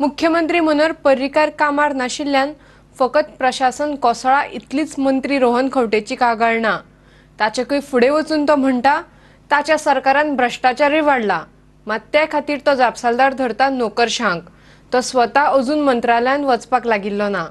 मुख्यमंत्री मनोहर पर्रीकार कामार नाशिल्ल्यान फकत प्रशासन कोसळा इतलीच मंत्री रोहन खंवटेची कागाळ ना ताचेकूय फुडें वचून तो म्हणटा ताच्या सरकारान भ्रश्टाचारूय वाडला मात ते खातीर तो जापसालदार धरता नोकरशांक तो स्वता अजून मंत्रालयान वचपाक लागिल्लो ना.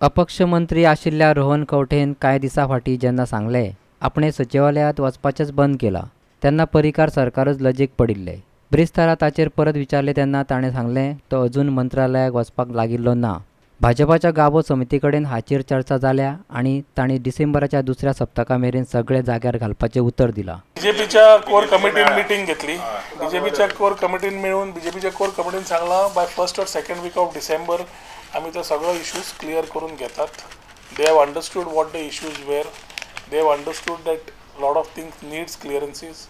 अपक्ष मंत्री आशिल्ल्या रोहन कवठेन कांय दिसा फाटीं जेन्ना सांगलें आपणें सचिवालयांत वचपाचेंच बंद केलां. तेन्ना परिकार सरकारच लजेक पडिल्लें. ब्रिस्तारा ताचेर परत विचारलें तेन्ना ताणें सांगलें तो अजून मंत्रालयाक वचपाक लागिल्लो ना. भाजपाच्या गाबो समिती कडेन हाचेर चर्चा जाल्या आनी तांणी डिसेंबराच्या दुसऱ्या सप्तका मेरेन सगळे जाग्यार घालपाचें उतर दिलां. बीजेपीच्या कोर कमिटीन मिटींग घेतली. बीजेपीच्या कोर कमिटीन मेळून बीजेपीच्या कोर कमिटीन सांगलां by first or second week of December आमी तो सगळो इश्यूज क्लियर करून घेतात. They have understood what the issues were they have understood that lot of things needs clearances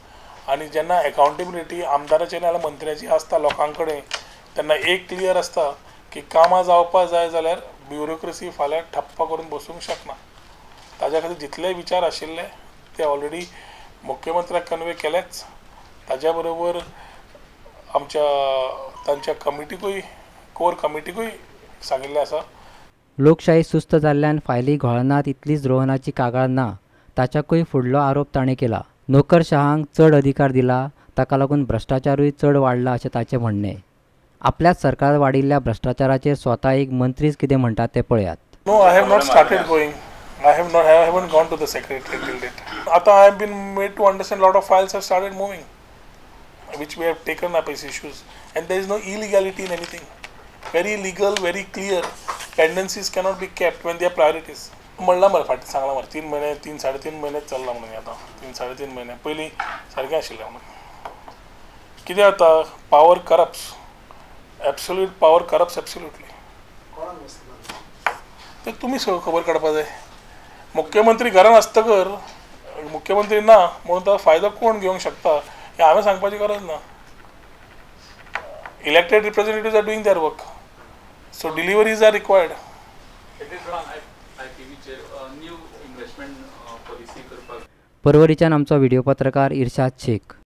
आनी जेन्ना अकाउंटेबिलिटी आमदाराची नाल्यार मंत्र्याची आसता लोकां कडेन तेन्ना एक क्लियर आसता की कामां जावपा जाय जाल्यार ब्युरोक्रसी फाल्यां ठप्प करून बसूंक शकना ताज्या खातीर जितले विचार आशिल्ले ते ऑलरेडी मुख्यमंत्र्याक कन्वे केलेच ताज्या बरोबर आमच्या तांच्या कमिटीकूय कोर कमिटीकूय सांगिल्लें आसा लोकशाही सुस्त जाल्ल्यान फायली घोळनात इतलीच रोहनाची कागाळ ना ताच्याकूय फुडलो आरोप ताणें केला. नोकरशहांक चड अधिकार दिला ताका लागून भ्रश्टाचारूय चड वाडला अशें ताचें म्हणणें. आपल्याच सरकार वाडिल्ल्या भ्रश्टाचाराचेर स्वता एक मंत्रीच कितें म्हणटात तें पळयात. No I have not started going I have not I haven't gone to the secretary till date आता I have been made to understand lot of files have started moving which we have taken up issues issues. And is no no illegality in anything. Very legal very clear tendencies cannot be kept when they are म्हणला मरे फाटी सांगला मरे तीन महिने तीन साडे तीन चालला म्हणून आतां. तीन साडे तीन महिने पयलीं सारकें आशिल्लें म्हणून कितें जाता power corrupts absolute power corrupts absolutely ते तुमी सगळं खबर काडपा जाय मुख्यमंत्री घरान आसतकर मुख्यमंत्री ना म्हणून ताचो फायदो कोण घेवंक शकता? हें हांवें सांगपाची गरज ना. Elected representatives are doing their work so deliveries are required आयपीवीचेर new investment परवरीच्यान आमचो व्हिडिओ पत्रकार इर्शाद शेख.